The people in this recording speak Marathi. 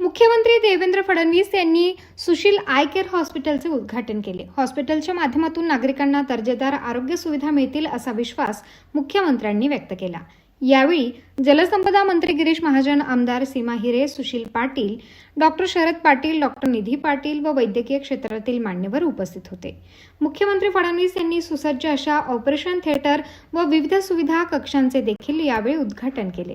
मुख्यमंत्री देवेंद्र फडणवीस यांनी सुशील आय केअर हॉस्पिटलचे उद्घाटन केले. हॉस्पिटलच्या माध्यमातून नागरिकांना दर्जेदार आरोग्य सुविधा मिळतील असा विश्वास मुख्यमंत्र्यांनी व्यक्त केला. यावेळी जलसंपदा मंत्री गिरीश महाजन आमदार सीमा हिरे सुशील पाटील डॉक्टर शरद पाटील डॉक्टर निधी पाटील व वैद्यकीय क्षेत्रातील मान्यवर उपस्थित होते. मुख्यमंत्री फडणवीस यांनी सुसज्ज अशा ऑपरेशन थिएटर व विविध सुविधा कक्षांचे देखील यावेळी उद्घाटन केले.